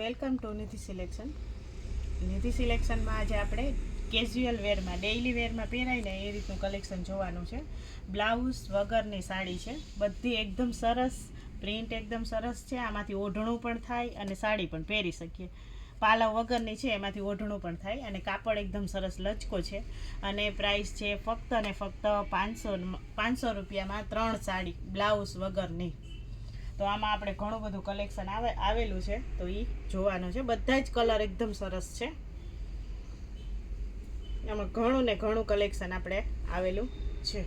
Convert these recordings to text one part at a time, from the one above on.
Welcome to Nidhi selection. Nidhi સિલેક્શનમાં આજે આપણે casual વેરમાં daily વેરમાં પહેરાય ને એ રીતનું કલેક્શન જોવાનું છે. બ્લાઉઝ વગરની સાડી છે. બધી એકદમ સરસ પ્રિન્ટ એકદમ સરસ છે. આમાંથી ઓઢણું પણ થાય અને સાડી પણ પહેરી શકીએ. પાલવ વગરની છે, એમાંથી ઓઢણું પણ થાય અને કાપડ એકદમ સરસ લચકો છે. અને પ્રાઇસ છે ફક્ત અને ફક્ત પાંચસો પાંચસો રૂપિયામાં ત્રણ સાડી બ્લાઉઝ વગરની. તો આમાં આપણે ઘણું બધું કલેક્શન આવે, આવેલું છે. તો એ જોવાનું છે. બધા જ કલર એકદમ સરસ છે. આમાં ઘણું ને ઘણું કલેક્શન આપણે આવેલું છે.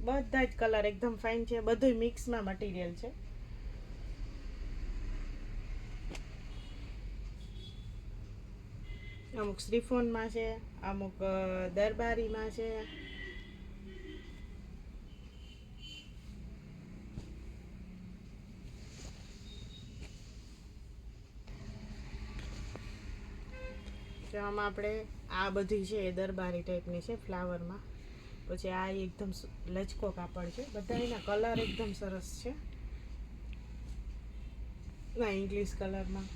બધા જ કલર એકદમ ફાઇન છે. બધું મિક્સમાં મટીરિયલ છે. અમુક શ્રીફોનમાં છે, અમુક દરબારીમાં છે. આમાં આપણે આ બધી છે એ દરબારી ટાઈપની છે ફ્લાવરમાં. પછી આ એકદમ લચકો કાપડ છે. બધા એના કલર એકદમ સરસ છે. ના ઇંગ્લિશ કલરમાં.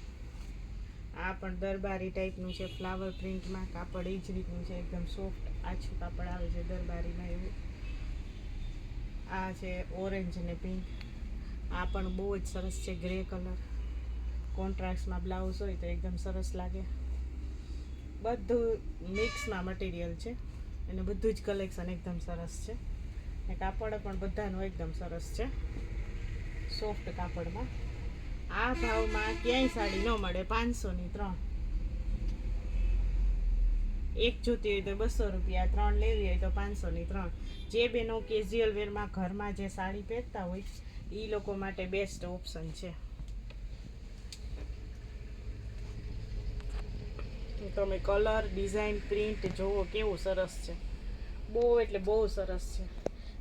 આ પણ દરબારી ટાઈપનું છે ફ્લાવર પ્રિન્ટમાં કાપડ એ જ રીતનું છે, એકદમ સોફ્ટ આછું કાપડ આવે છે દરબારીમાં એવું. આ છે ઓરેન્જ અને પિંક આ પણ બહુ જ સરસ છે ગ્રે કલર કોન્ટ્રાસ્ટમાં બ્લાઉઝ હોય તો એકદમ સરસ લાગે. બધું મિક્સમાં મટીરિયલ છે અને બધું જ કલેક્શન એકદમ સરસ છે. ને કાપડ પણ બધાનું એકદમ સરસ છે. સોફ્ટ કાપડમાં. આ ભાવમાં ક્યાંય સાડી ન મળે પાંચસોની ત્રણ. એક જોતી હોય તો બસો રૂપિયા, ત્રણ લેવી હોય તો પાંચસોની ત્રણ. જે બેનો કેઝ્યુઅલ વેરમાં ઘરમાં જે સાડી પહેરતા હોય એ લોકો માટે બેસ્ટ ઓપ્શન છે. તમે કલર ડિઝાઇન પ્રિન્ટ જોવો, કેવું સરસ છે. બહુ એટલે બહુ સરસ છે.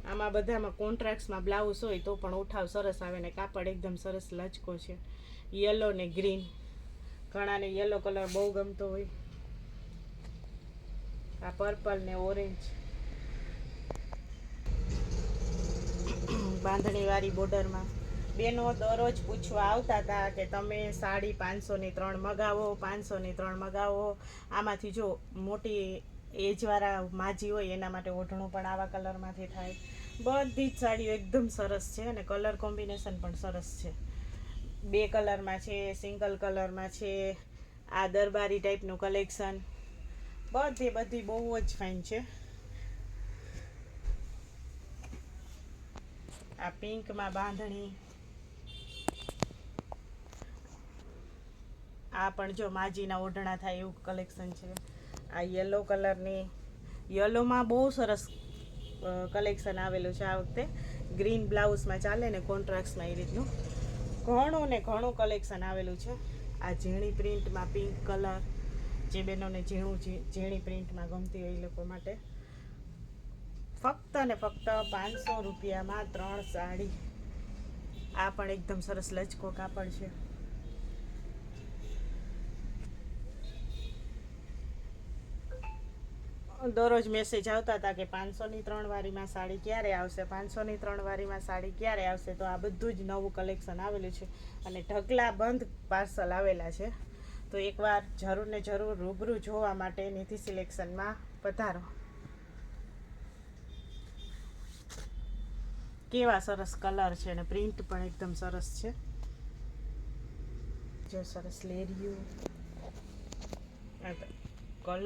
આમાં બધામાં કોન્ટ્રાક્ટ્સમાં બ્લાઉઝ હોય તો પણ ઉઠાવ સરસ આવે ને કાપડ એકદમ સરસ લચકો છે. યલો ને ગ્રીન ઘણાને યલો કલર બહુ ગમતો હોય. આ પર્પલ ને ઓરેન્જ બાંધણીવાળી બોર્ડરમાં બેનો દરરોજ પૂછવા આવતા હતા કે તમે સાડી પાંચસોની ત્રણ મગાવો પાંચસોની ત્રણ મગાવો. આમાંથી જો મોટી એજવાળા માજી હોય, એના માટે ઓઢણું પણ આવા કલરમાંથી થાય. બધી જ સાડીઓ એકદમ સરસ છે અને કલર કોમ્બિનેશન પણ સરસ છે. બે કલરમાં છે, સિંગલ કલરમાં છે, આ દરબારી ટાઈપનું કલેક્શન. બધી બધી બહુ જ ફાઇન છે. આ પિંકમાં બાંધણી. આ પણ જો માજીના ઓઢણા થાય એવું કલેક્શન છે. આ યલો કલરની યલોમાં બહુ સરસ કલેક્શન આવેલું છે આ વખતે. ગ્રીન બ્લાઉઝમાં ચાલે ને કોન્ટ્રાક્ટમાં એ રીતનું. ઘણું ને ઘણું કલેક્શન આવેલું છે. આ ઝીણી પ્રિન્ટમાં પિંક કલર જે બહેનોને ઝીણું ઝીણી પ્રિન્ટમાં ગમતી હોય એ લોકો માટે. ફક્ત ને ફક્ત પાંચસો રૂપિયામાં ત્રણ સાડી. આ પણ એકદમ સરસ લચકો કાપડ છે. દરરોજ મેસેજ આવતા હતા કે પાંચસોની ત્રણ વારીમાં સાડી ક્યારે આવશે, પાંચસોની ત્રણ વારીમાં સાડી ક્યારે આવશે, તો આ બધું જ નવું કલેક્શન આવેલું છે અને ઢગલા બંધ પાર્સલ આવેલા છે. તો એકવાર જરૂર ને જરૂર રૂબરૂ જોવા માટે નિધિ સિલેક્શનમાં પધારો. કેવા સરસ કલર છે અને પ્રિન્ટ પણ એકદમ સરસ છે. જો સરસ લેરિયું કલર